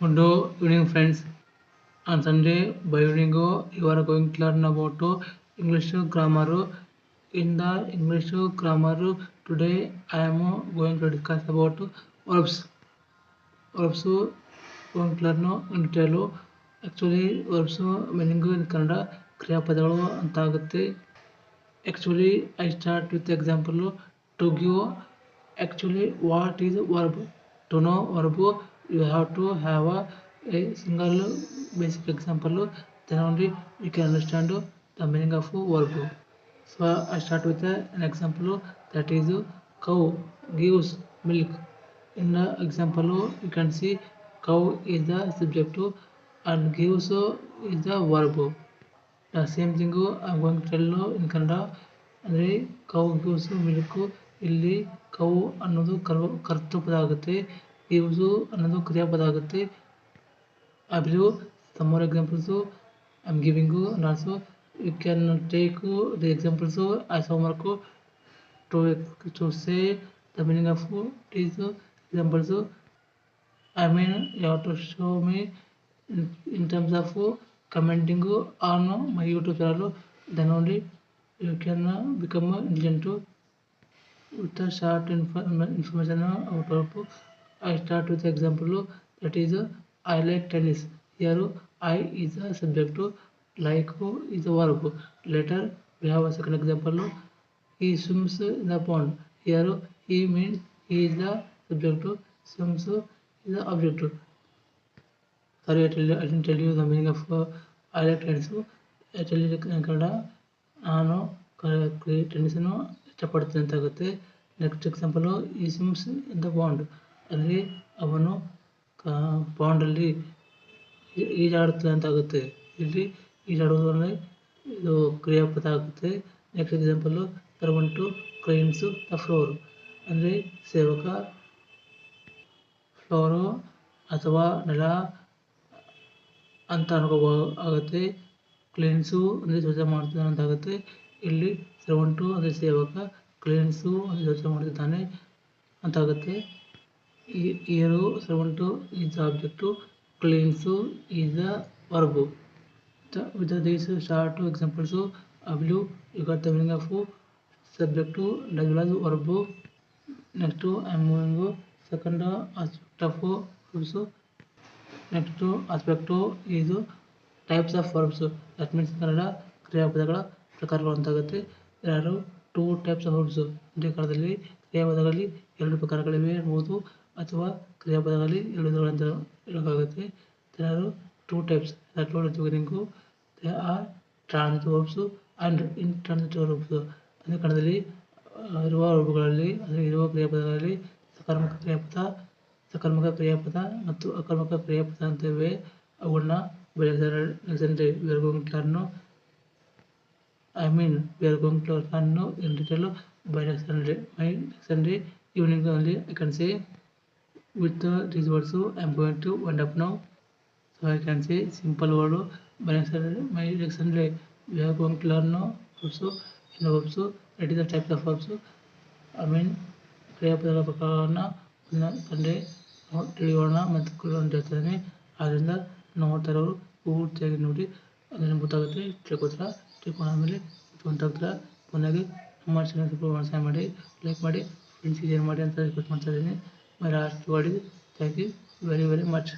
Good evening, friends. On Sunday by evening, you are going to learn about English grammar. In the English grammar, today I am going to discuss about verbs. Verbs going to learn in detail. Actually verbs meaning in Kannada ಕ್ರಿಯಾಪದಗಳು ಅಂತ ಆಗುತ್ತೆ actually I start with example to give actually what is verb to know verb you to have a, a single basic example then only you can understand the meaning of verb so i start with an example that is cow gives milk in the example you can see cow is the subject and gives is the verb the same thing i'm going to tell you in kannada ಅಂದರೆ cow gives milk ಇಲ್ಲಿ cow ಅನ್ನೋದು ಕರ್ ಕರ್ತೃಪದ ಆಗುತ್ತೆ use अब क्रियापद आगते some more example giving not can take the examples work to to say meaning of these I mean you show me in terms of commenting I my YouTube channel then you can become intelligent with short information information about I start with example that is I like tennis. Here I is a subject, like is a verb. Later we have a second example. He swims in the pond. Here he means he is the subject, swims is the object. Sorry, I, tell you, I didn't tell you the meaning of uh, I like tennis. I tell you in Kannada ನಾನು ಟೆನ್ನಿಸನ್ನು ಇಷ್ಟಪಡ್ತೀನಿ ಅಂತ ಆಗುತ್ತೆ next example ಈ ಸ್ವಿಮ್ಸ್ ಇನ್ the pond ಅಲ್ಲಿ ಅವನು ಈಜಾಡುತ್ತಿದ್ದಾನೆ ಅಂತ ಆಗುತ್ತೆ. ಇಲ್ಲಿ ಈಜಾಡುವುದರಲ್ಲಿ ಇದು ಕ್ರಿಯಾಪದ ಆಗುತ್ತೆ. Next example to cleans the floor ಅಂದರೆ ಸೇವಕ ಫ್ಲೋರು ಅಥವಾ ನೆಲ ಅಂತ ಅನುಭವ ಆಗುತ್ತೆ. ಕ್ಲೀನ್ಸು ಅಂದರೆ ಸ್ವಚ್ಛ ಮಾಡ್ತಾನೆ ಅಂತ ಆಗುತ್ತೆ. ಇಲ್ಲಿ ಸರ್ವಂಟು ಅಂದರೆ ಸೇವಕ ಕ್ಲೀನ್ಸು ಅಂದರೆ ಸ್ವಚ್ಛ ಮಾಡ್ತಿದ್ದಾನೆ ಅಂತ ಆಗುತ್ತೆ. here servant is the object cleans is the verb with these short examples I will you got the meaning of subject does well as verb next I am moving second aspect of verbs next aspect ಇದು types of verbs that means Kannada ಕ್ರಿಯಾಪದಗಳ ಪ್ರಕಾರಗಳು ಅಂತಾಗುತ್ತೆ ಯಾರು two types of verbs ಒಂದೇ ಕಾಲದಲ್ಲಿ ಕ್ರಿಯಾಪದಗಳಲ್ಲಿ ಎರಡು ಪ್ರಕಾರಗಳಿವೆ ಎನ್ನುವುದು ಅಥವಾ ಕ್ರಿಯಾಪದಗಳಲ್ಲಿ ಎರಡು ವಿಧಗಳಂತ ಹೇಳೋಕ್ಕಾಗುತ್ತೆ ಯಾರು two types that word beginning they are transitive verbs and intransitive verbs ಅಂದರೆ ಕನ್ನಡದಲ್ಲಿ ಇರುವ ವರ್ಬ್ಗಳಲ್ಲಿ ಅಂದರೆ ಇರುವ ಕ್ರಿಯಾಪದಗಳಲ್ಲಿ ಸಕಾರಾತ್ಮಕ ಕ್ರಿಯಾಪದ ಸಕರ್ಮಕ ಕ್ರಿಯಾಪದ ಮತ್ತು ಅಕರ್ಮಕ ಕ್ರಿಯಾಪದ ಅಂತ ಇವೆ ಅವುಗಳನ್ನ next we are going to learn I mean we are going to learn in detail by next Sunday my next Sunday evening only I can say with the this word so i'm going to wind up now. So i can say simple word my direction we are going to learn now. Also in the verb so that is the type of verbs i mean ಕ್ರಿಯಾಪದಗಳ ಪ್ರಕಾರವನ್ನು ತಂದೆ ತಿಳಿಯೋಣ ಮತ್ತು ಕುಲವನ್ನು ಹೇಳ್ತಾನೆ ಆದ್ದರಿಂದ ನೋಡ್ತಾರವರು ಪೂರ್ತಿಯಾಗಿ ನೋಡಿ ಅದನ್ನು ಗೊತ್ತಾಗುತ್ತೆ ತಿಳ್ಕೊತಾರ ತಿಳ್ಕೊಂಡ ಆಮೇಲೆ ಗೊತ್ತಾಗ್ತಾರ ಕೊನೆಗೆ ನಮ್ಮ ಚಾನಲ್ ಸ್ವಲ್ಪ ವ್ಯವಸಾಯ ಮಾಡಿ ಲೈಕ್ ಮಾಡಿ ಫ್ರೆಂಡ್ಸಿಗೆ ಏನು ಮಾಡಿ ಅಂತ ರಿಕ್ವೆಸ್ಟ್ ಮಾಡ್ತಾ ಇದ್ದೀನಿ My whereas what is thank you very very much.